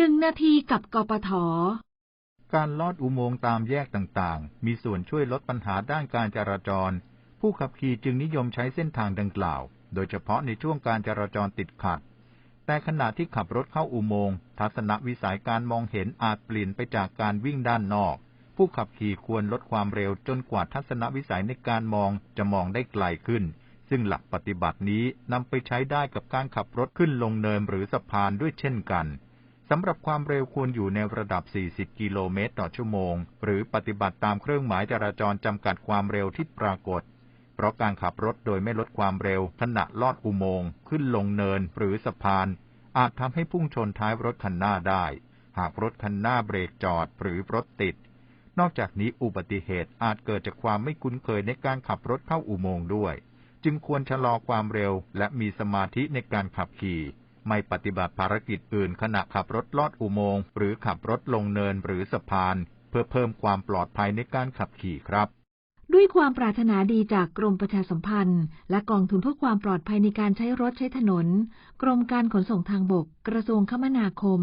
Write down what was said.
หนึ่งนาทีกับกปท การลอดอุโมงค์ตามแยกต่างๆ มีส่วนช่วยลดปัญหาด้านการจราจร ผู้ขับขี่จึงนิยมใช้เส้นทางดังกล่าว โดยเฉพาะในช่วงการจราจรติดขัด แต่ขณะที่ขับรถเข้าอุโมงค์ทัศนวิสัยการมองเห็นอาจเปลี่ยนไปจากการวิ่งด้านนอก ผู้ขับขี่ควรลดความเร็วจนกว่าทัศนวิสัยในการมองจะมองได้ไกลขึ้น ซึ่งหลักปฏิบัตินี้นำไปใช้ได้กับการขับรถขึ้นลงเนินหรือสะพานด้วยเช่นกัน สำหรับความเร็วควรอยู่ในระดับ 40 กิโลเมตรต่อชั่วโมง หรือปฏิบัติตามเครื่องหมายจราจรจำกัดความเร็วที่ปรากฏ เพราะการขับรถโดยไม่ลดความเร็วขณะลอดอุโมงค์ขึ้นลงเนินหรือสะพาน อาจทำให้พุ่งชนท้ายรถคันหน้าได้ หากรถคันหน้าเบรกจอดหรือรถติด นอกจากนี้อุบัติเหตุอาจเกิดจากความไม่คุ้นเคยในการขับรถเข้าอุโมงค์ด้วย จึงควรชะลอความเร็วและมีสมาธิในการขับขี่ ไม่ปฏิบัติภารกิจอื่นขณะขับรถลอดอุโมงค์หรือขับรถลงเนินหรือสะพาน เพื่อเพิ่มความปลอดภัยในการขับขี่ครับ ด้วยความปรารถนาดีจากกรมประชาสัมพันธ์ และกองทุนเพื่อความปลอดภัยในการใช้รถใช้ถนน กรมการขนส่งทางบก กระทรวงคมนาคม